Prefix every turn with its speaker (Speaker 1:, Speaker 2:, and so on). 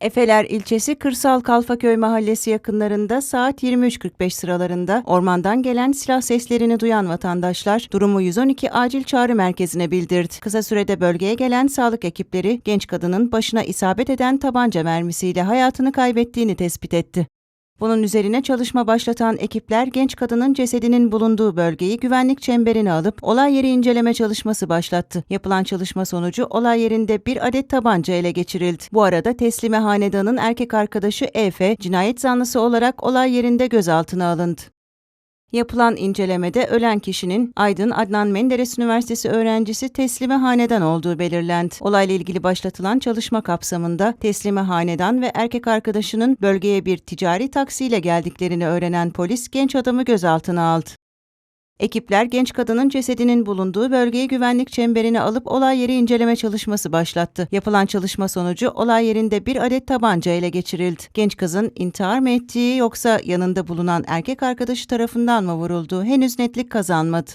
Speaker 1: Efeler ilçesi Kırsal Kalfaköy mahallesi yakınlarında saat 23.45 sıralarında ormandan gelen silah seslerini duyan vatandaşlar durumu 112 acil çağrı merkezine bildirdi. Kısa sürede bölgeye gelen sağlık ekipleri genç kadının başına isabet eden tabanca mermisiyle hayatını kaybettiğini tespit etti. Bunun üzerine çalışma başlatan ekipler genç kadının cesedinin bulunduğu bölgeyi güvenlik çemberine alıp olay yeri inceleme çalışması başlattı. Yapılan çalışma sonucu olay yerinde bir adet tabanca ele geçirildi. Bu arada teslime hanedanın erkek arkadaşı Efe, cinayet zanlısı olarak olay yerinde gözaltına alındı. Yapılan incelemede ölen kişinin Aydın Adnan Menderes Üniversitesi öğrencisi Teslime Hanedan olduğu belirlendi. Olayla ilgili başlatılan çalışma kapsamında Teslime Hanedan ve erkek arkadaşının bölgeye bir ticari taksiyle geldiklerini öğrenen polis genç adamı gözaltına aldı. Ekipler genç kadının cesedinin bulunduğu bölgeyi güvenlik çemberine alıp olay yeri inceleme çalışması başlattı. Yapılan çalışma sonucu olay yerinde bir adet tabanca ele geçirildi. Genç kızın intihar mı ettiği yoksa yanında bulunan erkek arkadaşı tarafından mı vurulduğu henüz netlik kazanmadı.